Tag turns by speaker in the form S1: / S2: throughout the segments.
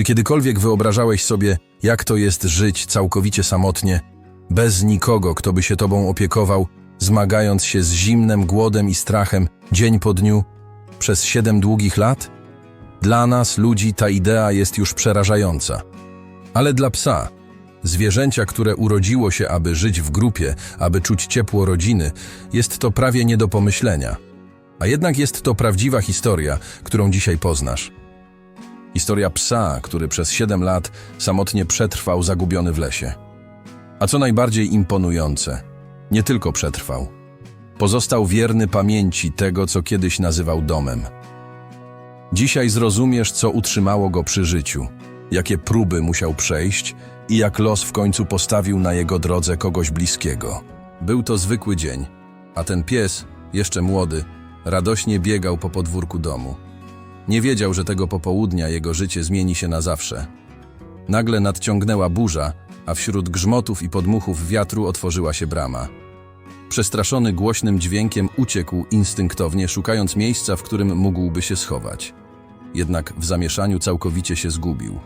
S1: Czy kiedykolwiek wyobrażałeś sobie, jak to jest żyć całkowicie samotnie, bez nikogo, kto by się tobą opiekował, zmagając się z zimnem, głodem i strachem dzień po dniu przez siedem długich lat? Dla nas, ludzi, ta idea jest już przerażająca. Ale dla psa, zwierzęcia, które urodziło się, aby żyć w grupie, aby czuć ciepło rodziny, jest to prawie nie do pomyślenia. A jednak jest to prawdziwa historia, którą dzisiaj poznasz. Historia psa, który przez 7 lat samotnie przetrwał zagubiony w lesie. A co najbardziej imponujące, nie tylko przetrwał. Pozostał wierny pamięci tego, co kiedyś nazywał domem. Dzisiaj zrozumiesz, co utrzymało go przy życiu, jakie próby musiał przejść i jak los w końcu postawił na jego drodze kogoś bliskiego. Był to zwykły dzień, a ten pies, jeszcze młody, radośnie biegał po podwórku domu. Nie wiedział, że tego popołudnia jego życie zmieni się na zawsze. Nagle nadciągnęła burza, a wśród grzmotów i podmuchów wiatru otworzyła się brama. Przestraszony głośnym dźwiękiem uciekł instynktownie, szukając miejsca, w którym mógłby się schować. Jednak w zamieszaniu całkowicie się zgubił.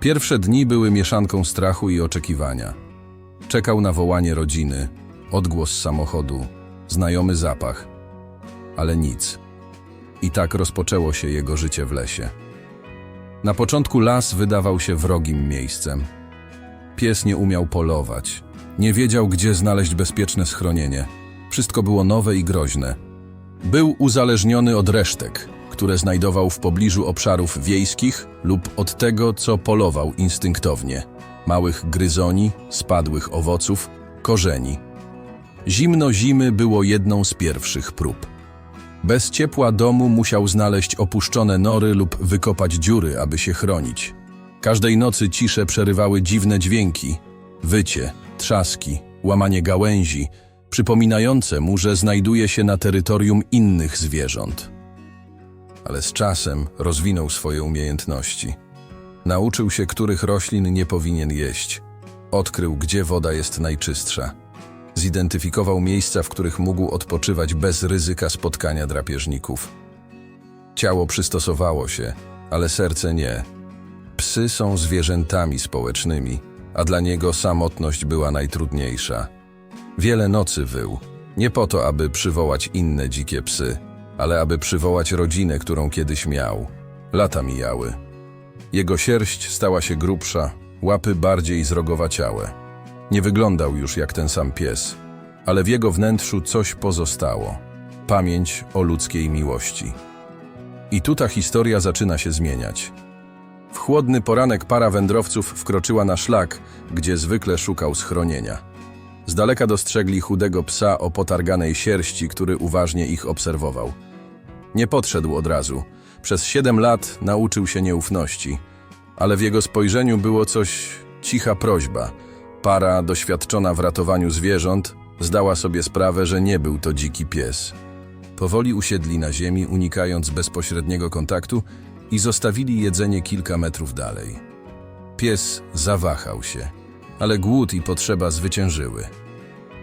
S1: Pierwsze dni były mieszanką strachu i oczekiwania. Czekał na wołanie rodziny, odgłos samochodu, znajomy zapach, ale nic. I tak rozpoczęło się jego życie w lesie. Na początku las wydawał się wrogim miejscem. Pies nie umiał polować, nie wiedział, gdzie znaleźć bezpieczne schronienie. Wszystko było nowe i groźne. Był uzależniony od resztek, które znajdował w pobliżu obszarów wiejskich lub od tego, co polował instynktownie małych gryzoni, spadłych owoców, korzeni. Zimno zimy było jedną z pierwszych prób. Bez ciepła domu musiał znaleźć opuszczone nory lub wykopać dziury, aby się chronić. Każdej nocy ciszę przerywały dziwne dźwięki, wycie, trzaski, łamanie gałęzi, przypominające mu, że znajduje się na terytorium innych zwierząt. Ale z czasem rozwinął swoje umiejętności. Nauczył się, których roślin nie powinien jeść. Odkrył, gdzie woda jest najczystsza. Zidentyfikował miejsca, w których mógł odpoczywać bez ryzyka spotkania drapieżników. Ciało przystosowało się, ale serce nie. Psy są zwierzętami społecznymi, a dla niego samotność była najtrudniejsza. Wiele nocy wył, nie po to, aby przywołać inne dzikie psy, ale aby przywołać rodzinę, którą kiedyś miał. Lata mijały. Jego sierść stała się grubsza, łapy bardziej zrogowaciałe. Nie wyglądał już jak ten sam pies, ale w jego wnętrzu coś pozostało. Pamięć o ludzkiej miłości. I tu ta historia zaczyna się zmieniać. W chłodny poranek para wędrowców wkroczyła na szlak, gdzie zwykle szukał schronienia. Z daleka dostrzegli chudego psa o potarganej sierści, który uważnie ich obserwował. Nie podszedł od razu. Przez siedem lat nauczył się nieufności, ale w jego spojrzeniu było coś cicha prośba. Para, doświadczona w ratowaniu zwierząt, zdała sobie sprawę, że nie był to dziki pies. Powoli usiedli na ziemi, unikając bezpośredniego kontaktu i zostawili jedzenie kilka metrów dalej. Pies zawahał się, ale głód i potrzeba zwyciężyły.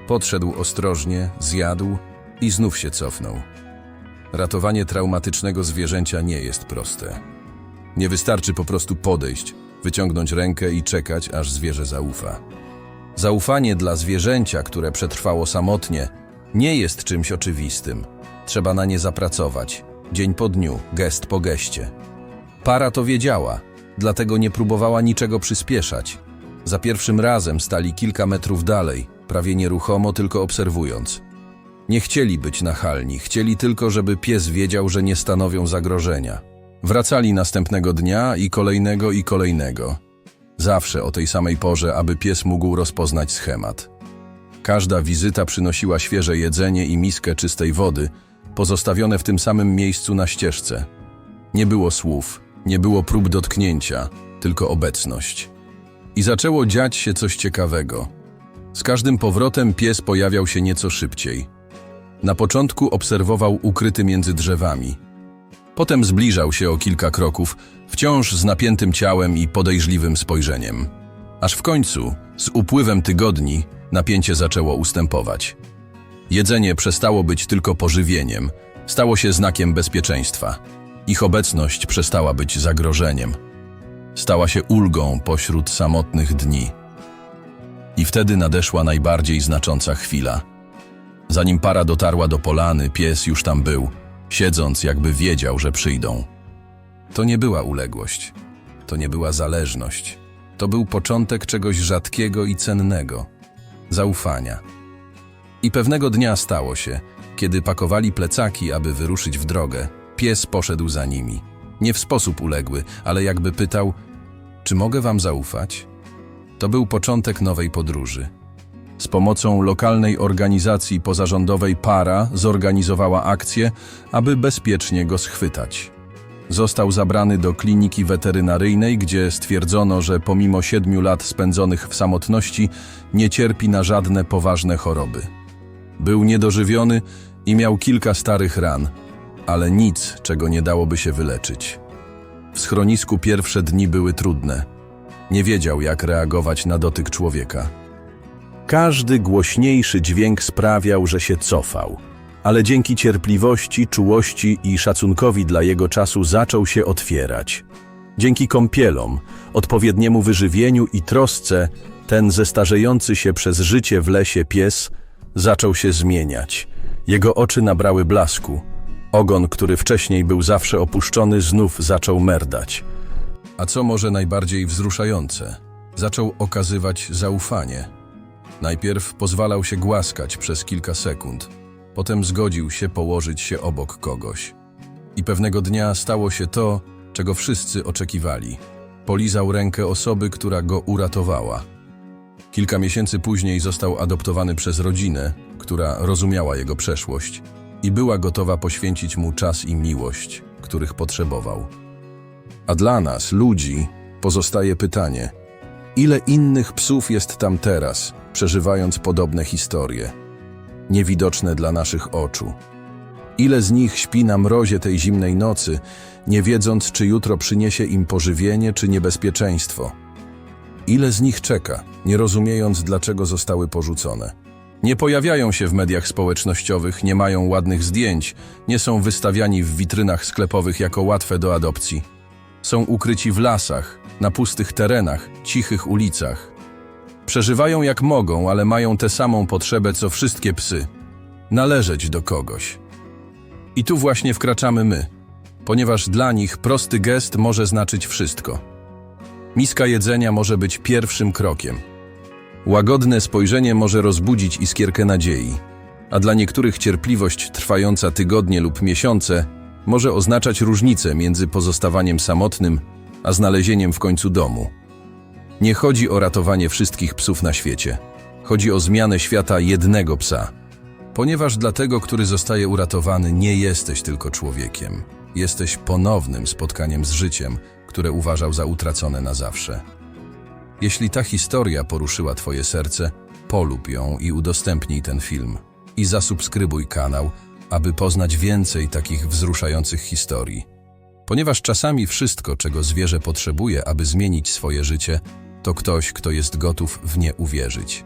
S1: Podszedł ostrożnie, zjadł i znów się cofnął. Ratowanie traumatycznego zwierzęcia nie jest proste. Nie wystarczy po prostu podejść, wyciągnąć rękę i czekać, aż zwierzę zaufa. Zaufanie dla zwierzęcia, które przetrwało samotnie, nie jest czymś oczywistym. Trzeba na nie zapracować, dzień po dniu, gest po geście. Para to wiedziała, dlatego nie próbowała niczego przyspieszać. Za pierwszym razem stali kilka metrów dalej, prawie nieruchomo, tylko obserwując. Nie chcieli być nachalni, chcieli tylko, żeby pies wiedział, że nie stanowią zagrożenia. Wracali następnego dnia i kolejnego i kolejnego. Zawsze o tej samej porze, aby pies mógł rozpoznać schemat. Każda wizyta przynosiła świeże jedzenie i miskę czystej wody, pozostawione w tym samym miejscu na ścieżce. Nie było słów, nie było prób dotknięcia, tylko obecność. I zaczęło dziać się coś ciekawego. Z każdym powrotem pies pojawiał się nieco szybciej. Na początku obserwował ukryty między drzewami. Potem zbliżał się o kilka kroków, wciąż z napiętym ciałem i podejrzliwym spojrzeniem. Aż w końcu, z upływem tygodni, napięcie zaczęło ustępować. Jedzenie przestało być tylko pożywieniem, stało się znakiem bezpieczeństwa. Ich obecność przestała być zagrożeniem. stała się ulgą pośród samotnych dni. I wtedy nadeszła najbardziej znacząca chwila. Zanim para dotarła do polany, pies już tam był, siedząc jakby wiedział, że przyjdą. To nie była uległość, to nie była zależność. To był początek czegoś rzadkiego i cennego zaufania. I pewnego dnia stało się, kiedy pakowali plecaki, aby wyruszyć w drogę, pies poszedł za nimi. Nie w sposób uległy, ale jakby pytał: Czy mogę wam zaufać? To był początek nowej podróży. Z pomocą lokalnej organizacji pozarządowej Para zorganizowała akcję, aby bezpiecznie go schwytać. Został zabrany do kliniki weterynaryjnej, gdzie stwierdzono, że pomimo siedmiu lat spędzonych w samotności nie cierpi na żadne poważne choroby. Był niedożywiony i miał kilka starych ran, ale nic, czego nie dałoby się wyleczyć. W schronisku pierwsze dni były trudne. Nie wiedział, jak reagować na dotyk człowieka.
S2: Każdy głośniejszy dźwięk sprawiał, że się cofał, ale dzięki cierpliwości, czułości i szacunkowi dla jego czasu zaczął się otwierać. Dzięki kąpielom, odpowiedniemu wyżywieniu i trosce, ten zestarzejący się przez życie w lesie pies zaczął się zmieniać. Jego oczy nabrały blasku. Ogon, który wcześniej był zawsze opuszczony, znów zaczął merdać.
S1: A co może najbardziej wzruszające? Zaczął okazywać zaufanie. Najpierw pozwalał się głaskać przez kilka sekund, potem zgodził się położyć się obok kogoś. I pewnego dnia stało się to, czego wszyscy oczekiwali. Polizał rękę osoby, która go uratowała. Kilka miesięcy później został adoptowany przez rodzinę, która rozumiała jego przeszłość i była gotowa poświęcić mu czas i miłość, których potrzebował. A dla nas, ludzi, pozostaje pytanie: ile innych psów jest tam teraz, przeżywając podobne historie, niewidoczne dla naszych oczu? Ile z nich śpi na mrozie tej zimnej nocy, nie wiedząc, czy jutro przyniesie im pożywienie czy niebezpieczeństwo? Ile z nich czeka, nie rozumiejąc, dlaczego zostały porzucone? Nie pojawiają się w mediach społecznościowych, nie mają ładnych zdjęć, nie są wystawiani w witrynach sklepowych jako łatwe do adopcji. Są ukryci w lasach, na pustych terenach, cichych ulicach. Przeżywają jak mogą, ale mają tę samą potrzebę co wszystkie psy należeć do kogoś. I tu właśnie wkraczamy my, ponieważ dla nich prosty gest może znaczyć wszystko. Miska jedzenia może być pierwszym krokiem. Łagodne spojrzenie może rozbudzić iskierkę nadziei, a dla niektórych cierpliwość trwająca tygodnie lub miesiące może oznaczać różnicę między pozostawaniem samotnym, a znalezieniem w końcu domu. Nie chodzi o ratowanie wszystkich psów na świecie. Chodzi o zmianę świata jednego psa. Ponieważ dla tego, który zostaje uratowany, nie jesteś tylko człowiekiem. Jesteś ponownym spotkaniem z życiem, które uważał za utracone na zawsze. Jeśli ta historia poruszyła Twoje serce, polub ją i udostępnij ten film. I zasubskrybuj kanał, aby poznać więcej takich wzruszających historii. Ponieważ czasami wszystko, czego zwierzę potrzebuje, aby zmienić swoje życie, to ktoś, kto jest gotów w nie uwierzyć.